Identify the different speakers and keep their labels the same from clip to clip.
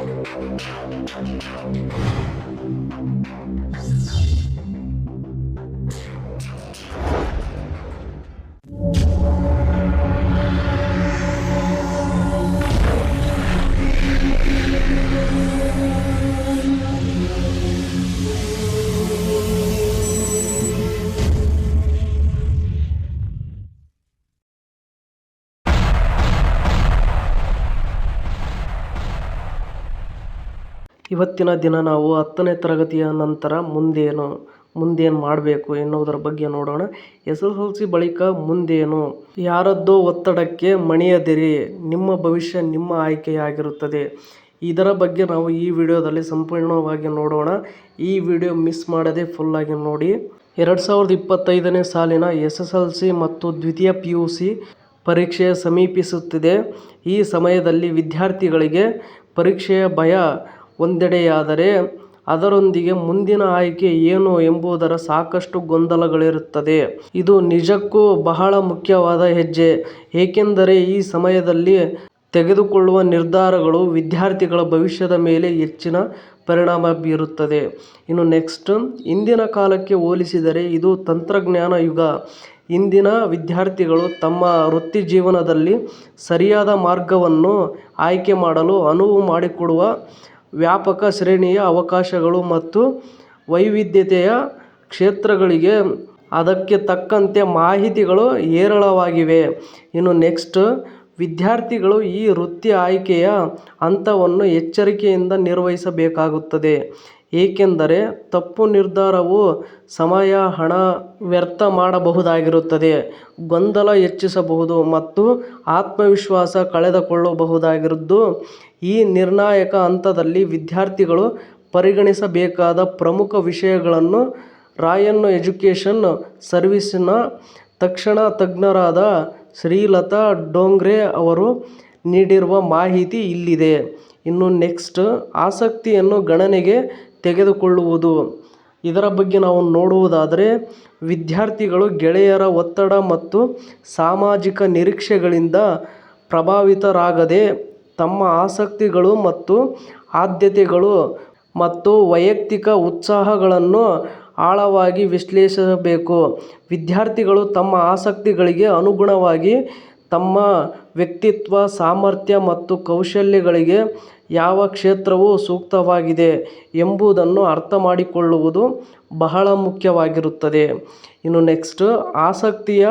Speaker 1: Thank you. ಇವತ್ತಿನ ದಿನ ನಾವು ಹತ್ತನೇ ತರಗತಿಯ ನಂತರ ಮುಂದೇನು ಮುಂದೇನು ಮಾಡಬೇಕು ಎನ್ನುವುದರ ಬಗ್ಗೆ ನೋಡೋಣ. ಎಸ್ ಎಸ್ ಎಲ್ ಸಿ ಬಳಿಕ ಮುಂದೇನು? ಯಾರದ್ದೋ ಒತ್ತಡಕ್ಕೆ ಮಣಿಯದಿರಿ, ನಿಮ್ಮ ಭವಿಷ್ಯ ನಿಮ್ಮ ಆಯ್ಕೆಯಾಗಿರುತ್ತದೆ. ಇದರ ಬಗ್ಗೆ ನಾವು ಈ ವಿಡಿಯೋದಲ್ಲಿ ಸಂಪೂರ್ಣವಾಗಿ ನೋಡೋಣ. ಈ ವಿಡಿಯೋ ಮಿಸ್ ಮಾಡದೆ ಫುಲ್ಲಾಗಿ ನೋಡಿ. ಎರಡು ಸಾವಿರದ ಇಪ್ಪತ್ತೈದನೇ ಸಾಲಿನ ಎಸ್ ಎಸ್ ಎಲ್ ಸಿ ಮತ್ತು ದ್ವಿತೀಯ ಪಿ ಯು ಸಿ ಪರೀಕ್ಷೆ ಸಮೀಪಿಸುತ್ತಿದೆ. ಈ ಸಮಯದಲ್ಲಿ ವಿದ್ಯಾರ್ಥಿಗಳಿಗೆ ಪರೀಕ್ಷೆಯ ಭಯ ಒಂದೆಡೆಯಾದರೆ ಅದರೊಂದಿಗೆ ಮುಂದಿನ ಆಯ್ಕೆ ಏನು ಎಂಬುದರ ಸಾಕಷ್ಟು ಗೊಂದಲಗಳಿರುತ್ತದೆ. ಇದು ನಿಜಕ್ಕೂ ಬಹಳ ಮುಖ್ಯವಾದ ಹೆಜ್ಜೆ. ಏಕೆಂದರೆ ಈ ಸಮಯದಲ್ಲಿ ತೆಗೆದುಕೊಳ್ಳುವ ನಿರ್ಧಾರಗಳು ವಿದ್ಯಾರ್ಥಿಗಳ ಭವಿಷ್ಯದ ಮೇಲೆ ಹೆಚ್ಚಿನ ಪರಿಣಾಮ ಬೀರುತ್ತದೆ. ಇನ್ನು ನೆಕ್ಸ್ಟ್, ಇಂದಿನ ಕಾಲಕ್ಕೆ ಹೋಲಿಸಿದರೆ ಇದು ತಂತ್ರಜ್ಞಾನ ಯುಗ. ಇಂದಿನ ವಿದ್ಯಾರ್ಥಿಗಳು ತಮ್ಮ ವೃತ್ತಿ ಜೀವನದಲ್ಲಿ ಸರಿಯಾದ ಮಾರ್ಗವನ್ನು ಆಯ್ಕೆ ಮಾಡಲು ಅನುವು ಮಾಡಿಕೊಡುವ ವ್ಯಾಪಕ ಶ್ರೇಣಿಯ ಅವಕಾಶಗಳು ಮತ್ತು ವೈವಿಧ್ಯತೆಯ ಕ್ಷೇತ್ರಗಳಿಗೆ ಅದಕ್ಕೆ ತಕ್ಕಂತೆ ಮಾಹಿತಿಗಳು ಹೇರಳವಾಗಿವೆ. ಇನ್ನು ನೆಕ್ಸ್ಟ್, ವಿದ್ಯಾರ್ಥಿಗಳು ಈ ವೃತ್ತಿ ಆಯ್ಕೆಯ ಹಂತವನ್ನು ಎಚ್ಚರಿಕೆಯಿಂದ ನಿರ್ವಹಿಸಬೇಕಾಗುತ್ತದೆ. ಏಕೆಂದರೆ ತಪ್ಪು ನಿರ್ಧಾರವು ಸಮಯ, ಹಣ ವ್ಯರ್ಥ ಮಾಡಬಹುದಾಗಿರುತ್ತದೆ, ಗೊಂದಲ ಹೆಚ್ಚಿಸಬಹುದು ಮತ್ತು ಆತ್ಮವಿಶ್ವಾಸ ಕಳೆದುಕೊಳ್ಳಬಹುದಾಗಿದ್ದು ಈ ನಿರ್ಣಾಯಕ ಹಂತದಲ್ಲಿ ವಿದ್ಯಾರ್ಥಿಗಳು ಪರಿಗಣಿಸಬೇಕಾದ ಪ್ರಮುಖ ವಿಷಯಗಳನ್ನು ರಾಯನ್ ಎಜುಕೇಷನ್ ಸರ್ವಿಸ್ನ ತಕ್ಷಣ ತಜ್ಞರಾದ ಶ್ರೀಲತಾ ಡೋಂಗ್ರೆ ಅವರು ನೀಡಿರುವ ಮಾಹಿತಿ ಇಲ್ಲಿದೆ. ಇನ್ನು ನೆಕ್ಸ್ಟ್, ಆಸಕ್ತಿಯನ್ನು ಗಣನೆಗೆ ತೆಗೆದುಕೊಳ್ಳುವುದು. ಇದರ ಬಗ್ಗೆ ನಾವು ನೋಡುವುದಾದರೆ, ವಿದ್ಯಾರ್ಥಿಗಳು ಗೆಳೆಯರ ಒತ್ತಡ ಮತ್ತು ಸಾಮಾಜಿಕ ನಿರೀಕ್ಷೆಗಳಿಂದ ಪ್ರಭಾವಿತರಾಗದೆ ತಮ್ಮ ಆಸಕ್ತಿಗಳು ಮತ್ತು ಆದ್ಯತೆಗಳು ಮತ್ತು ವೈಯಕ್ತಿಕ ಉತ್ಸಾಹಗಳನ್ನು ಆಳವಾಗಿ ವಿಶ್ಲೇಷಿಸಬೇಕು. ವಿದ್ಯಾರ್ಥಿಗಳು ತಮ್ಮ ಆಸಕ್ತಿಗಳಿಗೆ ಅನುಗುಣವಾಗಿ ತಮ್ಮ ವ್ಯಕ್ತಿತ್ವ, ಸಾಮರ್ಥ್ಯ ಮತ್ತು ಕೌಶಲ್ಯಗಳಿಗೆ ಯಾವ ಕ್ಷೇತ್ರವು ಸೂಕ್ತವಾಗಿದೆ ಎಂಬುದನ್ನು ಅರ್ಥ ಮಾಡಿಕೊಳ್ಳುವುದು ಬಹಳ ಮುಖ್ಯವಾಗಿರುತ್ತದೆ. ಇನ್ನು ನೆಕ್ಸ್ಟ್ ಆಸಕ್ತಿಯ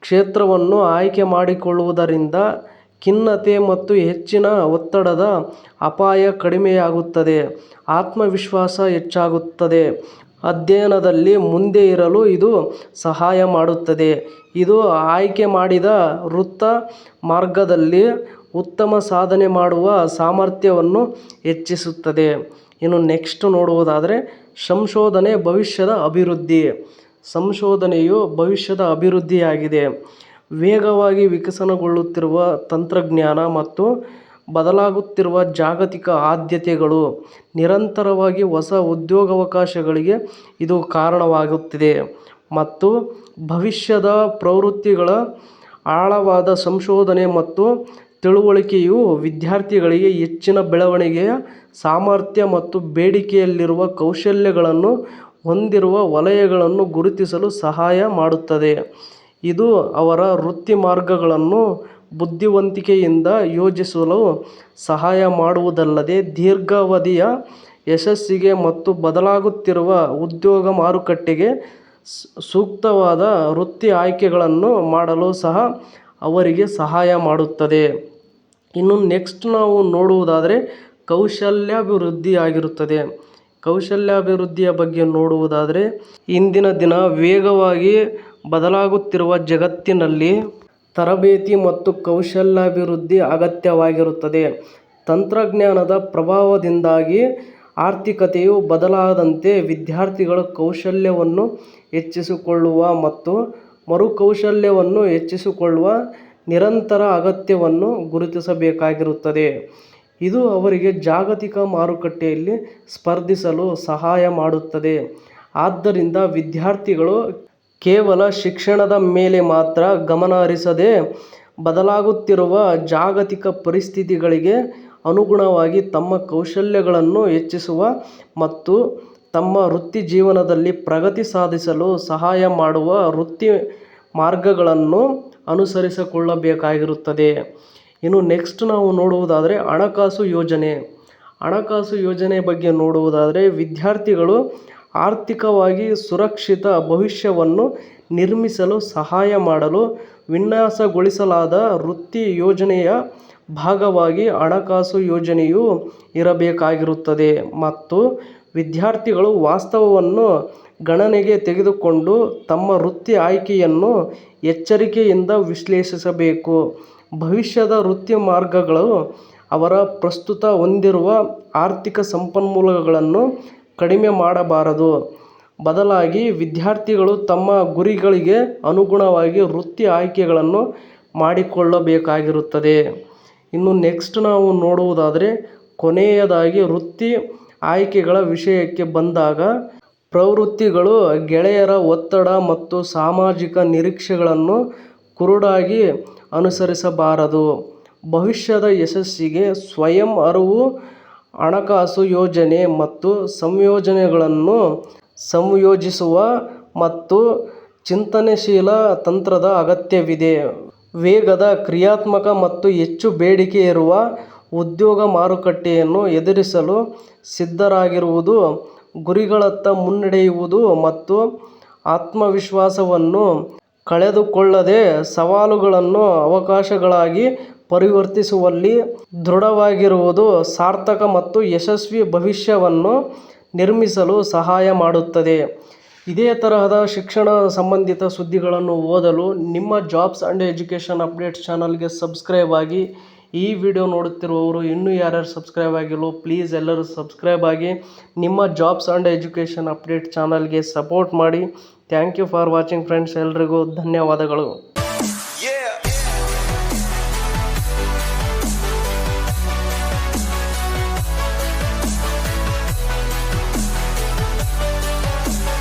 Speaker 1: ಕ್ಷೇತ್ರವನ್ನು ಆಯ್ಕೆ ಮಾಡಿಕೊಳ್ಳುವುದರಿಂದ ಖಿನ್ನತೆ ಮತ್ತು ಹೆಚ್ಚಿನ ಒತ್ತಡದ ಅಪಾಯ ಕಡಿಮೆಯಾಗುತ್ತದೆ. ಆತ್ಮವಿಶ್ವಾಸ ಹೆಚ್ಚಾಗುತ್ತದೆ. ಅಧ್ಯಯನದಲ್ಲಿ ಮುಂದೆ ಇರಲು ಇದು ಸಹಾಯ ಮಾಡುತ್ತದೆ. ಇದು ಆಯ್ಕೆ ಮಾಡಿದ ವೃತ್ತ ಮಾರ್ಗದಲ್ಲಿ ಉತ್ತಮ ಸಾಧನೆ ಮಾಡುವ ಸಾಮರ್ಥ್ಯವನ್ನು ಹೆಚ್ಚಿಸುತ್ತದೆ. ಇನ್ನು ನೆಕ್ಸ್ಟ್ ನೋಡುವುದಾದರೆ, ಸಂಶೋಧನೆ ಭವಿಷ್ಯದ ಅಭಿವೃದ್ಧಿ. ಸಂಶೋಧನೆಯು ಭವಿಷ್ಯದ ಅಭಿವೃದ್ಧಿಯಾಗಿದೆ. ವೇಗವಾಗಿ ವಿಕಸನಗೊಳ್ಳುತ್ತಿರುವ ತಂತ್ರಜ್ಞಾನ ಮತ್ತು ಬದಲಾಗುತ್ತಿರುವ ಜಾಗತಿಕ ಆದ್ಯತೆಗಳು, ನಿರಂತರವಾಗಿ ಹೊಸ ಉದ್ಯೋಗಾವಕಾಶಗಳಿಗೆ ಇದು ಕಾರಣವಾಗುತ್ತಿದೆ. ಮತ್ತು ಭವಿಷ್ಯದ ಪ್ರವೃತ್ತಿಗಳ ಆಳವಾದ ಸಂಶೋಧನೆ ಮತ್ತು ತಿಳುವಳಿಕೆಯು ವಿದ್ಯಾರ್ಥಿಗಳಿಗೆ ಹೆಚ್ಚಿನ ಬೆಳವಣಿಗೆಯ ಸಾಮರ್ಥ್ಯ ಮತ್ತು ಬೇಡಿಕೆಯಲ್ಲಿರುವ ಕೌಶಲ್ಯಗಳನ್ನು ಹೊಂದಿರುವ ವಲಯಗಳನ್ನು ಗುರುತಿಸಲು ಸಹಾಯ ಮಾಡುತ್ತದೆ. ಇದು ಅವರ ವೃತ್ತಿ ಮಾರ್ಗಗಳನ್ನು ಬುದ್ಧಿವಂತಿಕೆಯಿಂದ ಯೋಜಿಸಲು ಸಹಾಯ ಮಾಡುವುದಲ್ಲದೆ ದೀರ್ಘಾವಧಿಯ ಯಶಸ್ಸಿಗೆ ಮತ್ತು ಬದಲಾಗುತ್ತಿರುವ ಉದ್ಯೋಗ ಮಾರುಕಟ್ಟೆಗೆ ಸೂಕ್ತವಾದ ವೃತ್ತಿ ಆಯ್ಕೆಗಳನ್ನು ಮಾಡಲು ಸಹ ಅವರಿಗೆ ಸಹಾಯ ಮಾಡುತ್ತದೆ. ಇನ್ನು ನೆಕ್ಸ್ಟ್ ನಾವು ನೋಡುವುದಾದರೆ ಕೌಶಲ್ಯಾಭಿವೃದ್ಧಿ ಆಗಿರುತ್ತದೆ ಕೌಶಲ್ಯಾಭಿವೃದ್ಧಿಯ ಬಗ್ಗೆ ನೋಡುವುದಾದರೆ ಇಂದಿನ ದಿನ ವೇಗವಾಗಿ ಬದಲಾಗುತ್ತಿರುವ ಜಗತ್ತಿನಲ್ಲಿ ತರಬೇತಿ ಮತ್ತು ಕೌಶಲ್ಯಾಭಿವೃದ್ಧಿ ಅಗತ್ಯವಾಗಿರುತ್ತದೆ. ತಂತ್ರಜ್ಞಾನದ ಪ್ರಭಾವದಿಂದಾಗಿ ಆರ್ಥಿಕತೆಯು ಬದಲಾದಂತೆ ವಿದ್ಯಾರ್ಥಿಗಳ ಕೌಶಲ್ಯವನ್ನು ಹೆಚ್ಚಿಸಿಕೊಳ್ಳುವ ಮತ್ತು ಮರುಕೌಶಲ್ಯವನ್ನು ಹೆಚ್ಚಿಸಿಕೊಳ್ಳುವ ನಿರಂತರ ಅಗತ್ಯವನ್ನು ಗುರುತಿಸಬೇಕಾಗಿರುತ್ತದೆ. ಇದು ಅವರಿಗೆ ಜಾಗತಿಕ ಮಾರುಕಟ್ಟೆಯಲ್ಲಿ ಸ್ಪರ್ಧಿಸಲು ಸಹಾಯ ಮಾಡುತ್ತದೆ. ಆದ್ದರಿಂದ ವಿದ್ಯಾರ್ಥಿಗಳು ಕೇವಲ ಶಿಕ್ಷಣದ ಮೇಲೆ ಮಾತ್ರ ಗಮನ ಹರಿಸದೆ ಬದಲಾಗುತ್ತಿರುವ ಜಾಗತಿಕ ಪರಿಸ್ಥಿತಿಗಳಿಗೆ ಅನುಗುಣವಾಗಿ ತಮ್ಮ ಕೌಶಲ್ಯಗಳನ್ನು ಹೆಚ್ಚಿಸುವ ಮತ್ತು ತಮ್ಮ ವೃತ್ತಿ ಜೀವನದಲ್ಲಿ ಪ್ರಗತಿ ಸಾಧಿಸಲು ಸಹಾಯ ಮಾಡುವ ವೃತ್ತಿ ಮಾರ್ಗಗಳನ್ನು ಅನುಸರಿಸಿಕೊಳ್ಳಬೇಕಾಗಿರುತ್ತದೆ. ಇನ್ನು ನೆಕ್ಸ್ಟ್ ನಾವು ನೋಡುವುದಾದರೆ ಹಣಕಾಸು ಯೋಜನೆ. ಹಣಕಾಸು ಯೋಜನೆ ಬಗ್ಗೆ ನೋಡುವುದಾದರೆ ವಿದ್ಯಾರ್ಥಿಗಳು ಆರ್ಥಿಕವಾಗಿ ಸುರಕ್ಷಿತ ಭವಿಷ್ಯವನ್ನು ನಿರ್ಮಿಸಲು ಸಹಾಯ ಮಾಡಲು ವಿನ್ಯಾಸಗೊಳಿಸಲಾದ ವೃತ್ತಿ ಯೋಜನೆಯ ಭಾಗವಾಗಿ ಹಣಕಾಸು ಯೋಜನೆಯು ಇರಬೇಕಾಗಿರುತ್ತದೆ. ಮತ್ತು ವಿದ್ಯಾರ್ಥಿಗಳು ವಾಸ್ತವವನ್ನು ಗಣನೆಗೆ ತೆಗೆದುಕೊಂಡು ತಮ್ಮ ವೃತ್ತಿ ಆಯ್ಕೆಯನ್ನು ಎಚ್ಚರಿಕೆಯಿಂದ ವಿಶ್ಲೇಷಿಸಬೇಕು. ಭವಿಷ್ಯದ ವೃತ್ತಿ ಮಾರ್ಗಗಳು ಅವರ ಪ್ರಸ್ತುತ ಹೊಂದಿರುವ ಆರ್ಥಿಕ ಸಂಪನ್ಮೂಲಗಳನ್ನು ಕಡಿಮೆ ಮಾಡಬಾರದು. ಬದಲಾಗಿ ವಿದ್ಯಾರ್ಥಿಗಳು ತಮ್ಮ ಗುರಿಗಳಿಗೆ ಅನುಗುಣವಾಗಿ ವೃತ್ತಿ ಆಯ್ಕೆಗಳನ್ನು ಮಾಡಿಕೊಳ್ಳಬೇಕಾಗಿರುತ್ತದೆ. ಇನ್ನು ನೆಕ್ಸ್ಟ್ ನಾವು ನೋಡುವುದಾದರೆ ಕೊನೆಯದಾಗಿ ವೃತ್ತಿ ಆಯ್ಕೆಗಳ ವಿಷಯಕ್ಕೆ ಬಂದಾಗ ಪ್ರವೃತ್ತಿಗಳು ಗೆಳೆಯರ ಒತ್ತಡ ಮತ್ತು ಸಾಮಾಜಿಕ ನಿರೀಕ್ಷೆಗಳನ್ನು ಕುರುಡಾಗಿ ಅನುಸರಿಸಬಾರದು. ಭವಿಷ್ಯದ ಯಶಸ್ಸಿಗೆ ಸ್ವಯಂ ಅರಿವು, ಹಣಕಾಸು ಯೋಜನೆ ಮತ್ತು ಸಂಯೋಜನೆಗಳನ್ನು ಸಂಯೋಜಿಸುವ ಮತ್ತು ಚಿಂತನಶೀಲ ತಂತ್ರದ ಅಗತ್ಯವಿದೆ. ವೇಗದ, ಕ್ರಿಯಾತ್ಮಕ ಮತ್ತು ಹೆಚ್ಚು ಬೇಡಿಕೆ ಇರುವ ಉದ್ಯೋಗ ಮಾರುಕಟ್ಟೆಯನ್ನು ಎದುರಿಸಲು ಸಿದ್ಧರಾಗಿರುವುದು ಗುರಿಗಳತ್ತ ಮುನ್ನಡೆಯುವುದು ಮತ್ತು ಆತ್ಮವಿಶ್ವಾಸವನ್ನು ಕಳೆದುಕೊಳ್ಳದೆ ಸವಾಲುಗಳನ್ನು ಅವಕಾಶಗಳಾಗಿ ಪರಿವರ್ತಿಸುವಲ್ಲಿ ದೃಢವಾಗಿರುವುದು ಸಾರ್ಥಕ ಮತ್ತು ಯಶಸ್ವಿ ಭವಿಷ್ಯವನ್ನು ನಿರ್ಮಿಸಲು ಸಹಾಯ ಮಾಡುತ್ತದೆ. ಇದೇ ತರಹದ ಶಿಕ್ಷಣ ಸಂಬಂಧಿತ ಸುದ್ದಿಗಳನ್ನು ಓದಲು ನಿಮ್ಮ ಜಾಬ್ಸ್ ಆ್ಯಂಡ್ ಎಜುಕೇಷನ್ ಅಪ್ಡೇಟ್ಸ್ ಚಾನಲ್ಗೆ ಸಬ್ಸ್ಕ್ರೈಬ್ ಆಗಿ ಈ ವಿಡಿಯೋ ನೋಡುತ್ತಿರುವವರು ಇನ್ನೂ ಯಾರ್ಯಾರು ಸಬ್ಸ್ಕ್ರೈಬ್ ಆಗಿಲ್ಲೋ ಪ್ಲೀಸ್ ಎಲ್ಲರೂ ಸಬ್ಸ್ಕ್ರೈಬ್ ಆಗಿ ನಿಮ್ಮ ಜಾಬ್ಸ್ ಆ್ಯಂಡ್ ಎಜುಕೇಷನ್ ಅಪ್ಡೇಟ್ ಚಾನಲ್ಗೆ ಸಪೋರ್ಟ್ ಮಾಡಿ. Thank you for watching friends ಎಲ್ರಿಗೂ ಧನ್ಯವಾದಗಳು.